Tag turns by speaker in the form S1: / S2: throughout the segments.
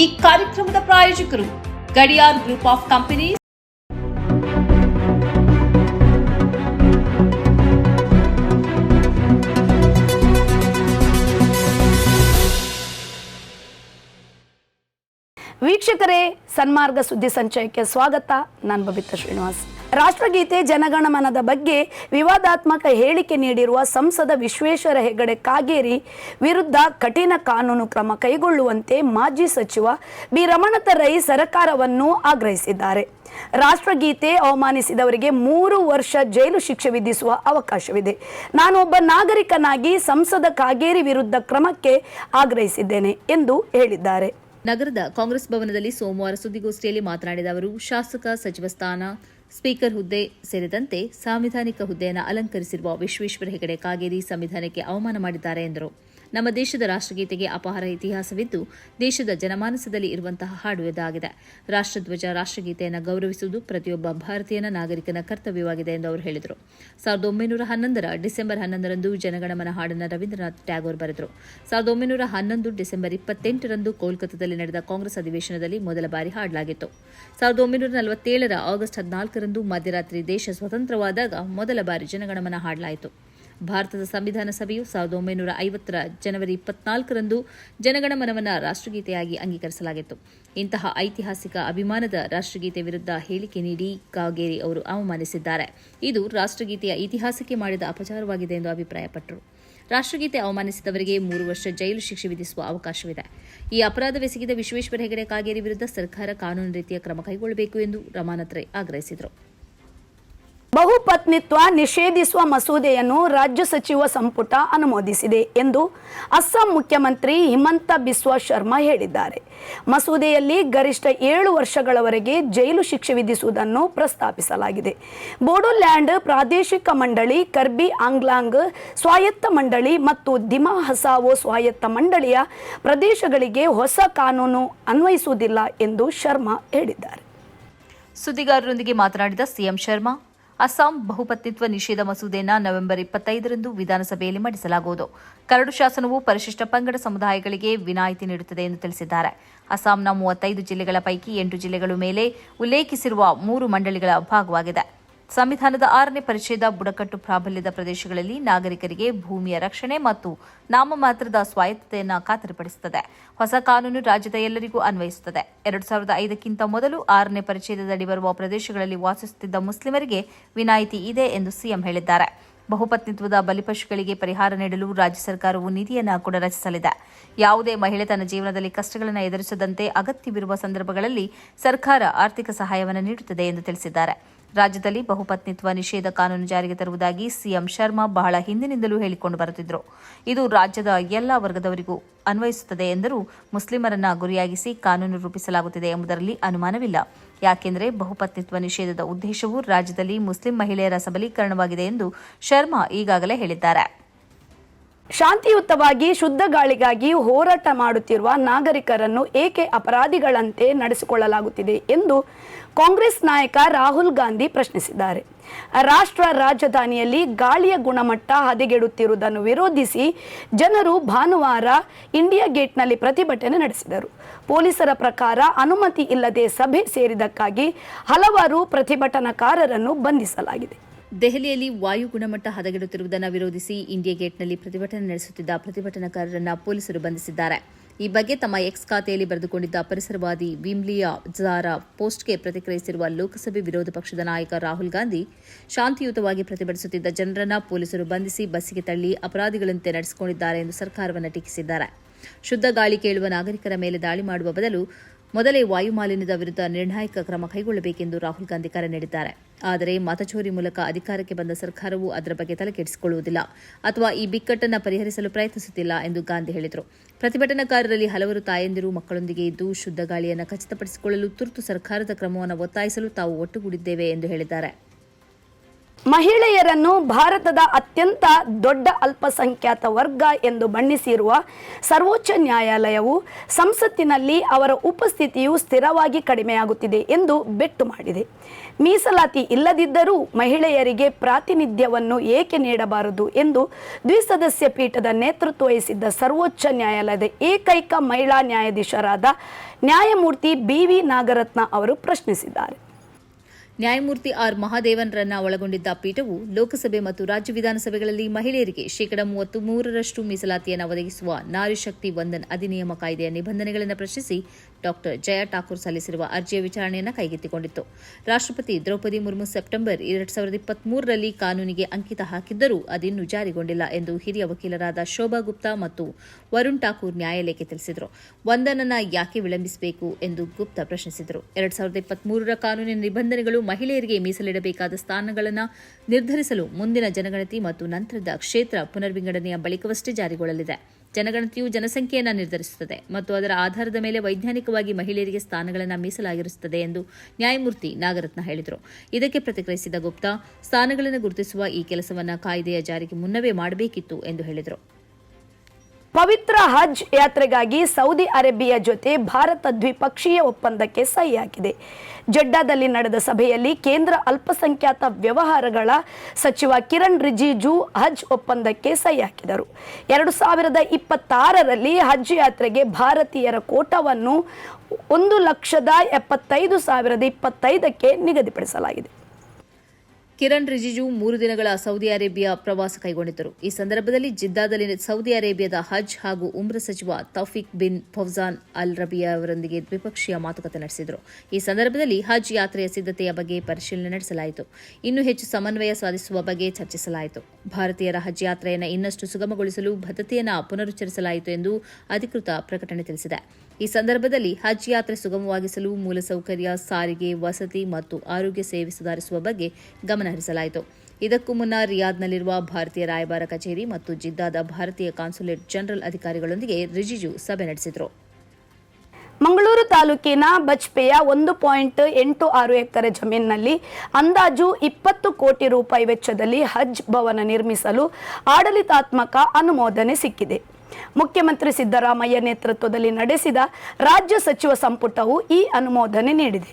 S1: ಈ ಕಾರ್ಯಕ್ರಮದ ಪ್ರಾಯೋಜಕರು ಗಡಿಯಾರ್ ಗ್ರೂಪ್ ಆಫ್ ಕಂಪನೀಸ್
S2: ವೀಕ್ಷಕರೇ, ಸನ್ಮಾರ್ಗ ಸುದ್ದಿ ಸಂಚಯಕ್ಕೆ ಸ್ವಾಗತ. ನಾನು ಬಬಿತಾ ಶ್ರೀನಿವಾಸ್. ರಾಷ್ಟ್ರಗೀತೆ ಜನಗಣಮನದ ಬಗ್ಗೆ ವಿವಾದಾತ್ಮಕ ಹೇಳಿಕೆ ನೀಡಿರುವ ಸಂಸದ ವಿಶ್ವೇಶ್ವರ ಹೆಗಡೆ ಕಾಗೇರಿ ವಿರುದ್ಧ ಕಠಿಣ ಕಾನೂನು ಕ್ರಮ ಕೈಗೊಳ್ಳುವಂತೆ ಮಾಜಿ ಸಚಿವ ಬಿ ರಮಣತ ರೈ ಸರ್ಕಾರವನ್ನು ಆಗ್ರಹಿಸಿದ್ದಾರೆ. ರಾಷ್ಟ್ರಗೀತೆ ಅವಮಾನಿಸಿದವರಿಗೆ ಮೂರು ವರ್ಷ ಜೈಲು ಶಿಕ್ಷೆ ವಿಧಿಸುವ ಅವಕಾಶವಿದೆ. ನಾನು ಒಬ್ಬ ನಾಗರಿಕನಾಗಿ ಸಂಸದ ಕಾಗೇರಿ ವಿರುದ್ಧ ಕ್ರಮಕ್ಕೆ ಆಗ್ರಹಿಸಿದ್ದೇನೆ ಎಂದು ಹೇಳಿದ್ದಾರೆ.
S3: ನಗರದ ಕಾಂಗ್ರೆಸ್ ಭವನದಲ್ಲಿ ಸೋಮವಾರ ಸುದ್ದಿಗೋಷ್ಠಿಯಲ್ಲಿ ಮಾತನಾಡಿದ ಅವರು, ಶಾಸಕ ಸಚಿವ ಸ್ಥಾನ, ಸ್ಪೀಕರ್ ಹುದ್ದೆ ಸೇರಿದಂತೆ ಸಾಂವಿಧಾನಿಕ ಹುದ್ದೆಯನ್ನು ಅಲಂಕರಿಸಿರುವ ವಿಶ್ವೇಶ್ವರ ಹೆಗಡೆ ಕಾಗೇರಿ ಸಂವಿಧಾನಕ್ಕೆ ಅವಮಾನ ಮಾಡಿದ್ದಾರೆ ಎಂದರು. ನಮ್ಮ ದೇಶದ ರಾಷ್ಟ್ರಗೀತೆಗೆ ಅಪಾರ ಇತಿಹಾಸವಿದ್ದು, ದೇಶದ ಜನಮಾನಸದಲ್ಲಿ ಇರುವಂತಹ ಹಾಡು ಇದಾಗಿದೆ. ರಾಷ್ಟ್ರಧ್ವಜ ರಾಷ್ಟ್ರಗೀತೆಯನ್ನು ಗೌರವಿಸುವುದು ಪ್ರತಿಯೊಬ್ಬ ಭಾರತೀಯನ ನಾಗರಿಕನ ಕರ್ತವ್ಯವಾಗಿದೆ ಎಂದು ಅವರು ಹೇಳಿದರು. ಸಾವಿರದ ಒಂಬೈನೂರ ಹನ್ನೊಂದರ ಡಿಸೆಂಬರ್ ಹನ್ನೊಂದರಂದು ಜನಗಣಮನ ಹಾಡನ್ನು ರವೀಂದ್ರನಾಥ್ ಟ್ಯಾಗೋರ್ ಬರೆದರು. ಸಾವಿರದ ಒಂಬೈನೂರ ಹನ್ನೊಂದು ಡಿಸೆಂಬರ್ ಇಪ್ಪತ್ತೆಂಟರಂದು ಕೋಲ್ಕತ್ತಾದಲ್ಲಿ ನಡೆದ ಕಾಂಗ್ರೆಸ್ ಅಧಿವೇಶನದಲ್ಲಿ ಮೊದಲ ಬಾರಿ ಹಾಡಲಾಗಿತ್ತು. ಸಾವಿರದ ಒಂಬೈನೂರ ನಲವತ್ತೇಳರ ಆಗಸ್ಟ್ ಹದಿನಾಲ್ಕರಂದು ಮಧ್ಯರಾತ್ರಿ ದೇಶ ಸ್ವತಂತ್ರವಾದಾಗ ಮೊದಲ ಬಾರಿ ಜನಗಣಮನ ಹಾಡಲಾಯಿತು. ಭಾರತದ ಸಂವಿಧಾನ ಸಭೆಯು ಸಾವಿರದ ಒಂಬೈನೂರ ಐವತ್ತರ ಜನವರಿ ಇಪ್ಪತ್ನಾಲ್ಕರಂದು ಜನಗಣಮನವನ್ನು ರಾಷ್ಟ್ರಗೀತೆಯಾಗಿ ಅಂಗೀಕರಿಸಲಾಗಿತ್ತು. ಇಂತಹ ಐತಿಹಾಸಿಕ ಅಭಿಮಾನದ ರಾಷ್ಟ್ರಗೀತೆ ವಿರುದ್ಧ ಹೇಳಿಕೆ ನೀಡಿ ಕಾಗೇರಿ ಅವರು ಅವಮಾನಿಸಿದ್ದಾರೆ. ಇದು ರಾಷ್ಟ್ರಗೀತೆಯ ಇತಿಹಾಸಕ್ಕೆ ಮಾಡಿದ ಅಪಚಾರವಾಗಿದೆ ಎಂದು ಅಭಿಪ್ರಾಯಪಟ್ಟರು. ರಾಷ್ಟ್ರಗೀತೆ ಅವಮಾನಿಸಿದವರಿಗೆ ಮೂರು ವರ್ಷ ಜೈಲು ಶಿಕ್ಷೆ ವಿಧಿಸುವ ಅವಕಾಶವಿದೆ. ಈ ಅಪರಾಧವೆಸಗಿದ ವಿಶ್ವೇಶ್ವರ ಹೆಗಡೆ ಕಾಗೇರಿ ವಿರುದ್ಧ ಸರ್ಕಾರ ಕಾನೂನು ರೀತಿಯ ಕ್ರಮ ಕೈಗೊಳ್ಳಬೇಕು ಎಂದು ರಮಾನಾಥ್ ಆಗ್ರಹಿಸಿದರು.
S2: ಬಹುಪತ್ನಿತ್ವ ನಿಷೇಧಿಸುವ ಮಸೂದೆಯನ್ನು ರಾಜ್ಯ ಸಚಿವ ಸಂಪುಟ ಅನುಮೋದಿಸಿದೆ ಎಂದು ಅಸ್ಸಾಂ ಮುಖ್ಯಮಂತ್ರಿ ಹಿಮಂತ ಬಿಸ್ವ ಶರ್ಮಾ ಹೇಳಿದ್ದಾರೆ. ಮಸೂದೆಯಲ್ಲಿ ಗರಿಷ್ಠ ಏಳು ವರ್ಷಗಳವರೆಗೆ ಜೈಲು ಶಿಕ್ಷೆ ವಿಧಿಸುವುದನ್ನು ಪ್ರಸ್ತಾಪಿಸಲಾಗಿದೆ. ಬೋಡೋಲ್ಯಾಂಡ್ ಪ್ರಾದೇಶಿಕ ಮಂಡಳಿ, ಕರ್ಬಿ ಆಂಗ್ಲಾಂಗ್ ಸ್ವಾಯತ್ತ ಮಂಡಳಿ ಮತ್ತು ದಿಮಾ ಹಸಾವೋ ಸ್ವಾಯತ್ತ ಮಂಡಳಿಯ ಪ್ರದೇಶಗಳಿಗೆ ಹೊಸ ಕಾನೂನು ಅನ್ವಯಿಸುವುದಿಲ್ಲ ಎಂದು ಶರ್ಮಾ ಹೇಳಿದ್ದಾರೆ.
S3: ಸುದ್ದಿಗಾರರೊಂದಿಗೆ ಮಾತನಾಡಿದ ಸಿಎಂ ಶರ್ಮಾ ಅಸ್ಸಾಂ ಬಹುಪತ್ನಿತ್ವ ನಿಷೇಧ ಮಸೂದೆಯನ್ನು ನವೆಂಬರ್ ಇಪ್ಪತ್ತೈದರಂದು ವಿಧಾನಸಭೆಯಲ್ಲಿ ಮಂಡಿಸಲಾಗುವುದು. ಕರಡು ಶಾಸನವು ಪರಿಶಿಷ್ಟ ಪಂಗಡ ಸಮುದಾಯಗಳಿಗೆ ವಿನಾಯಿತಿ ನೀಡುತ್ತದೆ ಎಂದು ತಿಳಿಸಿದ್ದಾರೆ. ಅಸ್ಸಾಂನ ಮೂವತ್ತೈದು ಜಿಲ್ಲೆಗಳ ಪೈಕಿ ಎಂಟು ಜಿಲ್ಲೆಗಳ ಮೇಲೆ ಉಲ್ಲೇಖಿಸಿರುವ ಮೂರು ಮಂಡಳಿಗಳ ಭಾಗವಾಗಿದೆ. ಸಂವಿಧಾನದ ಆರನೇ ಪರಿಚಯದ ಬುಡಕಟ್ಟು ಪ್ರಾಬಲ್ಯದ ಪ್ರದೇಶಗಳಲ್ಲಿ ನಾಗರಿಕರಿಗೆ ಭೂಮಿಯ ರಕ್ಷಣೆ ಮತ್ತು ನಾಮಮಾತ್ರದ ಸ್ವಾಯತ್ತತೆಯನ್ನು ಖಾತರಿಪಡಿಸುತ್ತದೆ. ಹೊಸ ಕಾನೂನು ರಾಜ್ಯದ ಎಲ್ಲರಿಗೂ ಅನ್ವಯಿಸುತ್ತದೆ. ಎರಡು ಸಾವಿರದ ಐದಕ್ಕಿಂತ ಮೊದಲು ಆರನೇ ಪರಿಚ್ಛೇದದಡಿ ಬರುವ ಪ್ರದೇಶಗಳಲ್ಲಿ ವಾಸಿಸುತ್ತಿದ್ದ ಮುಸ್ಲಿಮರಿಗೆ ವಿನಾಯಿತಿ ಇದೆ ಎಂದು ಸಿಎಂ ಹೇಳಿದ್ದಾರೆ. ಬಹುಪತ್ನಿತ್ವದ ಬಲಿಪಶುಗಳಿಗೆ ಪರಿಹಾರ ನೀಡಲು ರಾಜ್ಯ ಸರ್ಕಾರವು ನಿಧಿಯನ್ನು ಕೂಡ ರಚಿಸಲಿದೆ. ಯಾವುದೇ ಮಹಿಳೆ ತನ್ನ ಜೀವನದಲ್ಲಿ ಕಷ್ಟಗಳನ್ನು ಎದುರಿಸದಂತೆ ಅಗತ್ಯವಿರುವ ಸಂದರ್ಭಗಳಲ್ಲಿ ಸರ್ಕಾರ ಆರ್ಥಿಕ ಸಹಾಯವನ್ನು ನೀಡುತ್ತದೆ ಎಂದು ತಿಳಿಸಿದ್ದಾರೆ. ರಾಜ್ಯದಲ್ಲಿ ಬಹುಪತ್ನಿತ್ವ ನಿಷೇಧ ಕಾನೂನು ಜಾರಿಗೆ ತರುವುದಾಗಿ ಸಿಎಂ ಶರ್ಮಾ ಬಹಳ ಹಿಂದಿನಿಂದಲೂ ಹೇಳಿಕೊಂಡು ಬರುತ್ತಿದ್ದರು ಇದು ರಾಜ್ಯದ ಎಲ್ಲಾ ವರ್ಗದವರಿಗೂ ಅನ್ವಯಿಸುತ್ತದೆ ಎಂದರೂ ಮುಸ್ಲಿಮರನ್ನ ಗುರಿಯಾಗಿಸಿ ಕಾನೂನು ರೂಪಿಸಲಾಗುತ್ತಿದೆ ಎಂಬುದರಲ್ಲಿ ಅನುಮಾನವಿಲ್ಲ. ಯಾಕೆಂದರೆ ಬಹುಪತ್ನಿತ್ವ ನಿಷೇಧದ ಉದ್ದೇಶವು ರಾಜ್ಯದಲ್ಲಿ ಮುಸ್ಲಿಂ ಮಹಿಳೆಯರ ಸಬಲೀಕರಣವಾಗಿದೆ ಎಂದು ಶರ್ಮಾ ಈಗಾಗಲೇ ಹೇಳಿದ್ದಾರೆ.
S2: ಶಾಂತಿಯುತವಾಗಿ ಶುದ್ಧ ಗಾಳಿಗಾಗಿ ಹೋರಾಟ ಮಾಡುತ್ತಿರುವ ನಾಗರಿಕರನ್ನು ಏಕೆ ಅಪರಾಧಿಗಳಂತೆ ನಡೆಸಿಕೊಳ್ಳಲಾಗುತ್ತಿದೆ ಎಂದು ಕಾಂಗ್ರೆಸ್ ನಾಯಕ ರಾಹುಲ್ ಗಾಂಧಿ ಪ್ರಶ್ನಿಸಿದ್ದಾರೆ. ರಾಷ್ಟ್ರ ರಾಜಧಾನಿಯಲ್ಲಿ ಗಾಳಿಯ ಗುಣಮಟ್ಟ ಹದಗೆಡುತ್ತಿರುವುದನ್ನು ವಿರೋಧಿಸಿ ಜನರು ಭಾನುವಾರ ಇಂಡಿಯಾ ಗೇಟ್ನಲ್ಲಿ ಪ್ರತಿಭಟನೆ ನಡೆಸಿದರು. ಪೊಲೀಸರ ಪ್ರಕಾರ ಅನುಮತಿ ಇಲ್ಲದೆ ಸಭೆ ಸೇರಿದಕ್ಕಾಗಿ ಹಲವಾರು ಪ್ರತಿಭಟನಾಕಾರರನ್ನು ಬಂಧಿಸಲಾಗಿದೆ.
S3: ದೆಹಲಿಯಲ್ಲಿ ವಾಯು ಗುಣಮಟ್ಟ ಹದಗೆಡುತ್ತಿರುವುದನ್ನು ವಿರೋಧಿಸಿ ಇಂಡಿಯಾ ಗೇಟ್ನಲ್ಲಿ ಪ್ರತಿಭಟನೆ ನಡೆಸುತ್ತಿದ್ದ ಪ್ರತಿಭಟನಾಕಾರರನ್ನು ಪೊಲೀಸರು ಬಂಧಿಸಿದ್ದಾರೆ. ಈ ಬಗ್ಗೆ ತಮ್ಮ ಎಕ್ಸ್ ಖಾತೆಯಲ್ಲಿ ಬರೆದುಕೊಂಡಿದ್ದ ಪರಿಸರವಾದಿ ವಿಮ್ಲಿಯಾ ಜಾರಾ ಪೋಸ್ಟ್ಗೆ ಪ್ರತಿಕ್ರಿಯಿಸಿರುವ ಲೋಕಸಭೆ ವಿರೋಧ ಪಕ್ಷದ ನಾಯಕ ರಾಹುಲ್ ಗಾಂಧಿ, ಶಾಂತಿಯುತವಾಗಿ ಪ್ರತಿಭಟಿಸುತ್ತಿದ್ದ ಜನರನ್ನ ಪೊಲೀಸರು ಬಂಧಿಸಿ ಬಸ್ಸಿಗೆ ತಳ್ಳಿ ಅಪರಾಧಿಗಳಂತೆ ನಡೆಸಿಕೊಂಡಿದ್ದಾರೆ ಎಂದು ಸರ್ಕಾರವನ್ನು ಟೀಕಿಸಿದ್ದಾರೆ. ಶುದ್ಧ ಗಾಳಿ ಕೇಳುವ ನಾಗರಿಕರ ಮೇಲೆ ದಾಳಿ ಮಾಡುವ ಬದಲು ಮೊದಲೇ ವಾಯುಮಾಲಿನ್ಯದ ವಿರುದ್ಧ ನಿರ್ಣಾಯಕ ಕ್ರಮ ಕೈಗೊಳ್ಳಬೇಕೆಂದು ರಾಹುಲ್ ಗಾಂಧಿ ಕರೆ ನೀಡಿದ್ದಾರೆ. ಆದರೆ ಮತಚೋರಿ ಮೂಲಕ ಅಧಿಕಾರಕ್ಕೆ ಬಂದ ಸರ್ಕಾರವು ಅದರ ಬಗ್ಗೆ ತಲೆಕೆಡಿಸಿಕೊಳ್ಳುವುದಿಲ್ಲ ಅಥವಾ ಈ ಬಿಕ್ಕಟ್ಟನ್ನು ಪರಿಹರಿಸಲು ಪ್ರಯತ್ನಿಸುತ್ತಿಲ್ಲ ಎಂದು ಗಾಂಧಿ ಹೇಳಿದರು. ಪ್ರತಿಭಟನಾಕಾರರಲ್ಲಿ ಹಲವರು ತಾಯಂದಿರು, ಮಕ್ಕಳೊಂದಿಗೆ ಇದ್ದು ಶುದ್ಧ ಗಾಳಿಯನ್ನು ಖಚಿತಪಡಿಸಿಕೊಳ್ಳಲು ತುರ್ತು ಸರ್ಕಾರದ ಕ್ರಮವನ್ನು ಒತ್ತಾಯಿಸಲು ತಾವು ಒಟ್ಟುಗೂಡಿದ್ದೇವೆ ಎಂದು ಹೇಳಿದ್ದಾರೆ.
S2: ಮಹಿಳೆಯರನ್ನು ಭಾರತದ ಅತ್ಯಂತ ದೊಡ್ಡ ಅಲ್ಪಸಂಖ್ಯಾತ ವರ್ಗ ಎಂದು ಬಣ್ಣಿಸಿರುವ ಸರ್ವೋಚ್ಚ ನ್ಯಾಯಾಲಯವು ಸಂಸತ್ತಿನಲ್ಲಿ ಅವರ ಉಪಸ್ಥಿತಿಯು ಸ್ಥಿರವಾಗಿ ಕಡಿಮೆಯಾಗುತ್ತಿದೆ ಎಂದು ಬೆಟ್ಟು ಮಾಡಿದೆ. ಮೀಸಲಾತಿ ಇಲ್ಲದಿದ್ದರೂ ಮಹಿಳೆಯರಿಗೆ ಪ್ರಾತಿನಿಧ್ಯವನ್ನು ಏಕೆ ನೀಡಬಾರದು ಎಂದು ದ್ವಿಸದಸ್ಯ ಪೀಠದ ನೇತೃತ್ವ ವಹಿಸಿದ್ದ ಸರ್ವೋಚ್ಚ ನ್ಯಾಯಾಲಯದ ಏಕೈಕ ಮಹಿಳಾ ನ್ಯಾಯಾಧೀಶರಾದ ನ್ಯಾಯಮೂರ್ತಿ ಬಿ ವಿ ನಾಗರತ್ನ ಅವರು ಪ್ರಶ್ನಿಸಿದ್ದಾರೆ.
S3: ನ್ಯಾಯಮೂರ್ತಿ ಆರ್ ಮಹಾದೇವನ್ರನ್ನ ಒಳಗೊಂಡಿದ್ದ ಪೀಠವು ಲೋಕಸಭೆ ಮತ್ತು ರಾಜ್ಯ ವಿಧಾನಸಭೆಗಳಲ್ಲಿ ಮಹಿಳೆಯರಿಗೆ ಶೇಕಡಾ ಮೂವತ್ತು ಮೂರರಷ್ಟು ಮೀಸಲಾತಿಯನ್ನು ಒದಗಿಸುವ ನಾರಿಶಕ್ತಿ ವಂದನ್ ಅಧಿನಿಯಮ ಕಾಯ್ದೆಯ ನಿಬಂಧನೆಗಳನ್ನು ಪ್ರಶ್ನಿಸಿ ಡಾಕ್ಟರ್ ಜಯ ಠಾಕೂರ್ ಸಲ್ಲಿಸಿರುವ ಅರ್ಜಿಯ ವಿಚಾರಣೆಯನ್ನು ಕೈಗೆತ್ತಿಕೊಂಡಿತ್ತು. ರಾಷ್ಟ್ರಪತಿ ದ್ರೌಪದಿ ಮುರ್ಮು ಸೆಪ್ಟೆಂಬರ್ ಎರಡ್ ಸಾವಿರದ ಇಪ್ಪತ್ಮೂರರಲ್ಲಿ ಕಾನೂನಿಗೆ ಅಂಕಿತ ಹಾಕಿದ್ದರೂ ಅದಿನ್ನೂ ಜಾರಿಗೊಂಡಿಲ್ಲ ಎಂದು ಹಿರಿಯ ವಕೀಲರಾದ ಶೋಭಾ ಗುಪ್ತಾ ಮತ್ತು ವರುಣ್ ಠಾಕೂರ್ ನ್ಯಾಯಾಲಯಕ್ಕೆ ತಿಳಿಸಿದರು. ವಂದನನ ಯಾಕೆ ವಿಳಂಬಿಸಬೇಕು? ಎಂದು ಗುಪ್ತಾ ಪ್ರಶ್ನಿಸಿದರು. ಎರಡ್ ಸಾವಿರದ ಇಪ್ಪತ್ಮೂರರ ಕಾನೂನಿನ ನಿಬಂಧನೆಗಳು ಮಹಿಳೆಯರಿಗೆ ಮೀಸಲಿಡಬೇಕಾದ ಸ್ಥಾನಗಳನ್ನು ನಿರ್ಧರಿಸಲು ಮುಂದಿನ ಜನಗಣತಿ ಮತ್ತು ನಂತರದ ಕ್ಷೇತ್ರ ಪುನರ್ವಿಂಗಡಣೆಯ ಬಳಿಕವಷ್ಟೇ ಜಾರಿಗೊಳ್ಳಲಿದೆ. ಜನಗಣತಿಯು ಜನಸಂಖ್ಯೆಯನ್ನು ನಿರ್ಧರಿಸುತ್ತದೆ ಮತ್ತು ಅದರ ಆಧಾರದ ಮೇಲೆ ವೈಜ್ಞಾನಿಕವಾಗಿ ಮಹಿಳೆಯರಿಗೆ ಸ್ಥಾನಗಳನ್ನು ಮೀಸಲಾಗಿರುತ್ತದೆ ಎಂದು ನ್ಯಾಯಮೂರ್ತಿ ನಾಗರತ್ನ ಹೇಳಿದರು. ಇದಕ್ಕೆ ಪ್ರತಿಕ್ರಿಯಿಸಿದ ಗುಪ್ತಾ, ಸ್ಥಾನಗಳನ್ನು ಗುರುತಿಸುವ ಈ ಕೆಲಸವನ್ನು ಕಾಯ್ದೆಯ ಜಾರಿಗೆ ಮುನ್ನವೇ ಮಾಡಬೇಕಿತ್ತು ಎಂದು ಹೇಳಿದರು.
S2: ಪವಿತ್ರ ಹಜ್ ಯಾತ್ರೆಗಾಗಿ ಸೌದಿ ಅರೇಬಿಯಾ ಜೊತೆ ಭಾರತ ದ್ವಿಪಕ್ಷೀಯ ಒಪ್ಪಂದಕ್ಕೆ ಸಹಿ ಹಾಕಿದೆ ಜಡ್ಡಾದಲ್ಲಿ ನಡೆದ ಸಭೆಯಲ್ಲಿ ಕೇಂದ್ರ ಅಲ್ಪಸಂಖ್ಯಾತ ವ್ಯವಹಾರಗಳ ಸಚಿವ ಕಿರಣ್ ರಿಜಿಜು ಹಜ್ ಒಪ್ಪಂದಕ್ಕೆ ಸಹಿ ಹಾಕಿದರು ಎರಡು ಸಾವಿರದ ಇಪ್ಪತ್ತಾರರಲ್ಲಿ ಹಜ್ ಯಾತ್ರೆಗೆ ಭಾರತೀಯರ ಕೋಟಾವನ್ನು ಒಂದು ಲಕ್ಷದ ಎಪ್ಪತ್ತೈದು ಸಾವಿರದ ಇಪ್ಪತ್ತೈದಕ್ಕೆ ನಿಗದಿಪಡಿಸಲಾಗಿದೆ.
S3: ಕಿರಣ್ ರಿಜಿಜು ಮೂರು ದಿನಗಳ ಸೌದಿ ಅರೇಬಿಯಾ ಪ್ರವಾಸ ಕೈಗೊಂಡಿದ್ದರು. ಈ ಸಂದರ್ಭದಲ್ಲಿ ಜಿದ್ದಾದಲ್ಲಿ ಸೌದಿ ಅರೇಬಿಯಾದ ಹಜ್ ಹಾಗೂ ಉಮ್ರ ಸಚಿವ ತೌಫಿಕ್ ಬಿನ್ ಫೌಜಾನ್ ಅಲ್ ರಬಿಯಾ ಅವರೊಂದಿಗೆ ದ್ವಿಪಕ್ಷೀಯ ಮಾತುಕತೆ ನಡೆಸಿದರು. ಈ ಸಂದರ್ಭದಲ್ಲಿ ಹಜ್ ಯಾತ್ರೆಯ ಸಿದ್ಧತೆಯ ಬಗ್ಗೆ ಪರಿಶೀಲನೆ ನಡೆಸಲಾಯಿತು. ಇನ್ನೂ ಹೆಚ್ಚು ಸಮನ್ವಯ ಸಾಧಿಸುವ ಬಗ್ಗೆ ಚರ್ಚಿಸಲಾಯಿತು. ಭಾರತೀಯರ ಹಜ್ ಯಾತ್ರೆಯನ್ನು ಇನ್ನಷ್ಟು ಸುಗಮಗೊಳಿಸಲು ಬದ್ಧತೆಯನ್ನು ಪುನರುಚ್ಚರಿಸಲಾಯಿತು ಎಂದು ಅಧಿಕೃತ ಪ್ರಕಟಣೆ ತಿಳಿಸಿದೆ. ಈ ಸಂದರ್ಭದಲ್ಲಿ ಹಜ್ ಯಾತ್ರೆ ಸುಗಮವಾಗಿಸಲು ಮೂಲಸೌಕರ್ಯ, ಸಾರಿಗೆ, ವಸತಿ ಮತ್ತು ಆರೋಗ್ಯ ಸೇವೆ ಸುಧಾರಿಸುವ ಬಗ್ಗೆ ಗಮನ ಹರಿಸಲಾಯಿತು. ಇದಕ್ಕೂ ಮುನ್ನ ರಿಯಾದ್ನಲ್ಲಿರುವ ಭಾರತೀಯ ರಾಯಭಾರ ಕಚೇರಿ ಮತ್ತು ಜಿದ್ದಾದ ಭಾರತೀಯ ಕಾನ್ಸುಲೇಟ್ ಜನರಲ್ ಅಧಿಕಾರಿಗಳೊಂದಿಗೆ ರಿಜಿಜು ಸಭೆ ನಡೆಸಿದರು.
S2: ಮಂಗಳೂರು ತಾಲೂಕಿನ ಬಜ್ಪೆಯ ಒಂದು ಪಾಯಿಂಟ್ ಎಂಟು ಆರು ಎಕರೆ ಜಮೀನಿನಲ್ಲಿ ಅಂದಾಜು ಇಪ್ಪತ್ತು ಕೋಟಿ ರೂಪಾಯಿ ವೆಚ್ಚದಲ್ಲಿ ಹಜ್ ಭವನ ನಿರ್ಮಿಸಲು ಆಡಳಿತಾತ್ಮಕ ಅನುಮೋದನೆ ಸಿಕ್ಕಿದೆ. ಮುಖ್ಯಮಂತ್ರಿ ಸಿದ್ದರಾಮಯ್ಯ ನೇತೃತ್ವದಲ್ಲಿ ನಡೆಸಿದ ರಾಜ್ಯ ಸಚಿವ ಸಂಪುಟವು ಈ ಅನುಮೋದನೆ ನೀಡಿದೆ.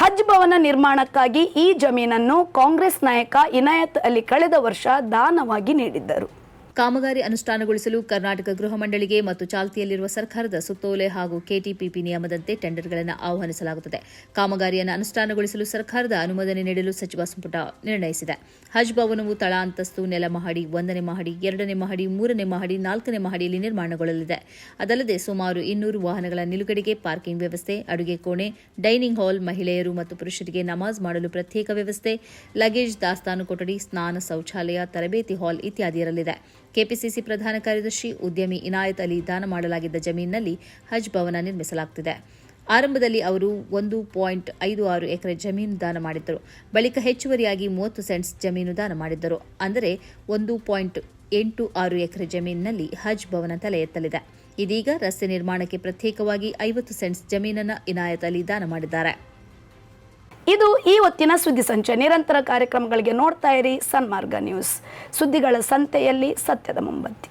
S2: ಹಜ್ ಭವನ ನಿರ್ಮಾಣಕ್ಕಾಗಿ ಈ ಜಮೀನನ್ನು ಕಾಂಗ್ರೆಸ್ ನಾಯಕ ಇನಾಯತ್ ಅಲಿ ಕಳೆದ ವರ್ಷ ದಾನವಾಗಿ ನೀಡಿದ್ದರು.
S3: ಕಾಮಗಾರಿ ಅನುಷ್ಠಾನಗೊಳಿಸಲು ಕರ್ನಾಟಕ ಗೃಹ ಮಂಡಳಿಗೆ ಮತ್ತು ಚಾಲ್ತಿಯಲ್ಲಿರುವ ಸರ್ಕಾರದ ಸುತ್ತೋಲೆ ಹಾಗೂ ಕೆಟಿಪಿಪಿ ನಿಯಮದಂತೆ ಟೆಂಡರ್ಗಳನ್ನು ಆಹ್ವಾನಿಸಲಾಗುತ್ತದೆ. ಕಾಮಗಾರಿಯನ್ನು ಅನುಷ್ಠಾನಗೊಳಿಸಲು ಸರ್ಕಾರದ ಅನುಮೋದನೆ ನೀಡಲು ಸಚಿವ ಸಂಪುಟ ನಿರ್ಣಯಿಸಿದೆ. ಹಜ್ ಭವನವು ತಳ ಅಂತಸ್ತು ನೆಲ ಮಹಡಿ, ಒಂದನೇ ಮಹಡಿ, ಎರಡನೇ ಮಹಡಿ, ಮೂರನೇ ಮಹಡಿ, ನಾಲ್ಕನೇ ಮಹಡಿಯಲ್ಲಿ ನಿರ್ಮಾಣಗೊಳ್ಳಲಿದೆ. ಅದಲ್ಲದೆ ಸುಮಾರು ಇನ್ನೂರು ವಾಹನಗಳ ನಿಲುಗಡೆಗೆ ಪಾರ್ಕಿಂಗ್ ವ್ಯವಸ್ಥೆ, ಅಡುಗೆ ಕೋಣೆ, ಡೈನಿಂಗ್ ಹಾಲ್ ಮಹಿಳೆಯರು ಮತ್ತು ಪುರುಷರಿಗೆ ನಮಾಜ್ ಮಾಡಲು ಪ್ರತ್ಯೇಕ ವ್ಯವಸ್ಥೆ, ಲಗೇಜ್, ದಾಸ್ತಾನು ಕೊಠಡಿ, ಸ್ನಾನ ಶೌಚಾಲಯ, ತರಬೇತಿ ಹಾಲ್ ಇತ್ಯಾದಿ ಇರಲಿದೆ. ಕೆಪಿಸಿಸಿ ಪ್ರಧಾನ ಕಾರ್ಯದರ್ಶಿ ಉದ್ಯಮಿ ಇನಾಯತ್ ಅಲಿ ದಾನ ಮಾಡಲಾಗಿದ್ದ ಜಮೀನಿನಲ್ಲಿ ಹಜ್ ಭವನ ನಿರ್ಮಿಸಲಾಗುತ್ತಿದೆ ಆರಂಭದಲ್ಲಿ ಅವರು ಒಂದು ಪಾಯಿಂಟ್ ಐದು ಆರು ಎಕರೆ ಜಮೀನು ದಾನ ಮಾಡಿದ್ದರು. ಬಳಿಕ ಹೆಚ್ಚುವರಿಯಾಗಿ ಮೂವತ್ತು ಸೆಂಟ್ಸ್ ಜಮೀನು ದಾನ ಮಾಡಿದ್ದರು. ಅಂದರೆ ಒಂದು ಪಾಯಿಂಟ್ ಎಂಟು ಆರು ಎಕರೆ ಜಮೀನಿನಲ್ಲಿ ಹಜ್ ಭವನ ತಲೆ ಎತ್ತಲಿದೆ ಇದೀಗ ರಸ್ತೆ ನಿರ್ಮಾಣಕ್ಕೆ ಪ್ರತ್ಯೇಕವಾಗಿ ಐವತ್ತು ಸೆಂಟ್ಸ್ ಜಮೀನನ್ನು ಇನಾಯತ್ ಅಲಿ ದಾನ ಮಾಡಿದ್ದಾರೆ.
S2: ಇದು ಈ ಹೊತ್ತಿನ ಸುದ್ದಿ ಸಂಚೆ. ನಿರಂತರ ಕಾರ್ಯಕ್ರಮಗಳಿಗೆ ನೋಡ್ತಾ ಇರಿ ಸನ್ಮಾರ್ಗ ನ್ಯೂಸ್. ಸುದ್ದಿಗಳ ಸಂತೆಯಲ್ಲಿ ಸತ್ಯದ ಮುಂಬತ್ತಿ.